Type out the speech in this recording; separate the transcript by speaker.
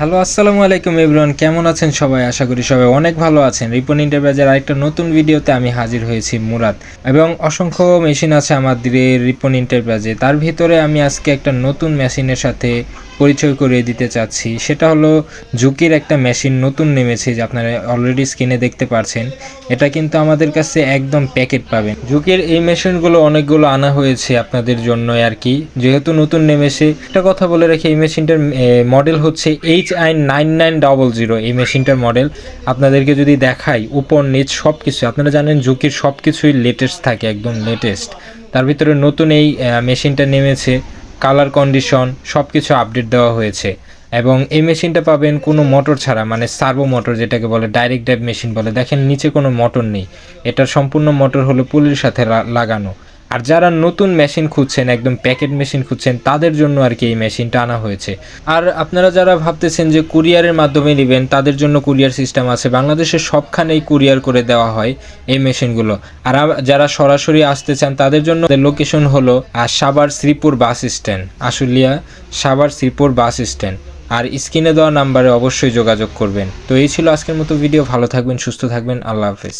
Speaker 1: Hello, আসসালামু আলাইকুম everyone. কেমন আছেন সবাই? আশা করি সবাই অনেক ভালো আছেন। রিপন ইন্টারপ্রাইজের আরেকটা নতুন ভিডিওতে আমি হাজির হয়েছি মুরাদ। এবং অসংখ্য মেশিন আছে আমাদের রিপন ইন্টারপ্রাইজে। তার ভিতরে আমি আজকে একটা নতুন মেশিনের সাথে পরিচয় করিয়ে দিতে চাচ্ছি। সেটা হলো ঝুঁকির একটা মেশিন নতুন নেমেছে, যে আপনারা অলরেডি স্ক্রিনে দেখতে পারছেন। এটা কিন্তু আমাদের কাছে একদম প্যাকেট পাবেন। ঝুঁকির এই মেশিনগুলো অনেকগুলো আনা হয়েছে আপনাদের জন্য আর কি। যেহেতু নতুন নেমেছে, একটা কথা বলে রাখি, এই মেশিনটার মডেল হচ্ছে H I nine nine double zero এই মেশিনটার মডেল আপনাদেরকে যদি দেখাই, উপর, নিচ সব কিছু আপনারা জানেন ঝুঁকির সব কিছুই লেটেস্ট থাকে, একদম লেটেস্ট তার ভিতরে নতুন এই মেশিনটা নেমেছে কালার কন্ডিশন সব কিছু আপডেট দেওয়া হয়েছে। এবং এই মেশিনটা পাবেন কোনো মোটর ছাড়া মানে সার্ভো মোটর যেটাকে বলে ডাইরেক্ট ড্রাইভ মেশিন বলে। দেখেন, নিচে কোনো মোটর নেই। এটার সম্পূর্ণ মোটর হলো পুলির সাথে লাগানো। আর যারা নতুন মেশিন খুঁজছেন, একদম প্যাকেট মেশিন খুঁজছেন, তাদের জন্য আর কি এই মেশিনটা আনা হয়েছে। আর আপনারা যারা ভাবতেছেন যে কুরিয়ারের মাধ্যমে নেবেন, তাদের জন্য কুরিয়ার সিস্টেম আছে। বাংলাদেশের সবখানেই কুরিয়ার করে দেওয়া হয় এই মেশিনগুলো। আর যারা সরাসরি আসতে চান, তাদের জন্য লোকেশন হলো Savar Sreepur bus stand, Ashulia Savar Sreepur bus stand. আর স্ক্রিনে দেওয়া নাম্বারে অবশ্যই যোগাযোগ করবেন। তো এই ছিল আজকের মতো ভিডিও। ভালো থাকবেন, সুস্থ থাকবেন। আল্লাহ হাফেজ।